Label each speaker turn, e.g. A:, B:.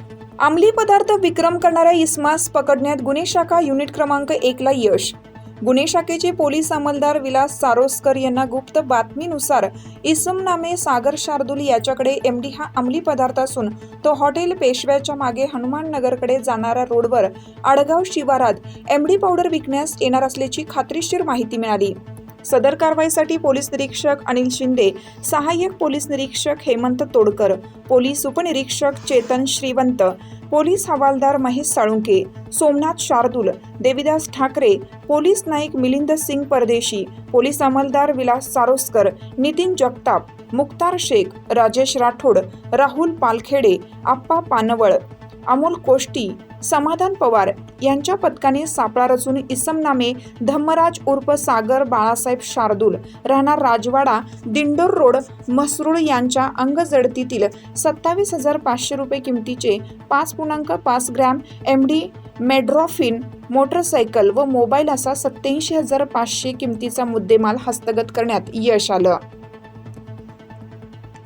A: अंमली पदार्थ विक्रम करणाऱ्या इस्मास पकडण्यात गुन्हे शाखा युनिट क्रमांक एकला यश. गुन्हे शाखेचे पोलीस अंमलदार विलास सारोस्कर यांना गुप्त बातमीनुसार इसम नामे सागर शार्दुल याच्याकडे एमडी हा अंमली पदार्थ असून तो हॉटेल पेशव्याच्या मागे हनुमान नगरकडे जाणाऱ्या रोडवर आडगाव शिवारात एमडी पावडर विकण्यास येणार असल्याची खात्रीशीर माहिती मिळाली. सदर कारवाईसाठी पोलीस निरीक्षक अनिल शिंदे सहाय्यक पोलीस निरीक्षक हेमंत तोडकर पोलीस उपनिरीक्षक चेतन श्रीवंत पोलीस हवालदार महेश साळुंके सोमनाथ शार्दूल देविदास ठाकरे पोलीस नाईक मिलिंद सिंग परदेशी पोलीस अंमलदार विलास सारोस्कर नितीन जगताप मुक्तार शेख राजेश राठोड राहुल पालखेडे आप्पा पानवळ अमोल कोष्टी समाधान पवार यांच्या पथकाने सापळा रचून इसम नामे धम्मराज उर्फ सागर बाळासाहेब शार्दूल राहणार राजवाडा दिंडोर रोड म्हसरूळ यांच्या अंगजडतीतील सत्तावीस हजार पाचशे रुपये किमतीचे पाच पूर्णांक पाच gram M D mephedrone motorcycle व मोबाईल असा सत्याऐंशी हजार पाचशे किमतीचा मुद्देमाल हस्तगत करण्यात यश आलं.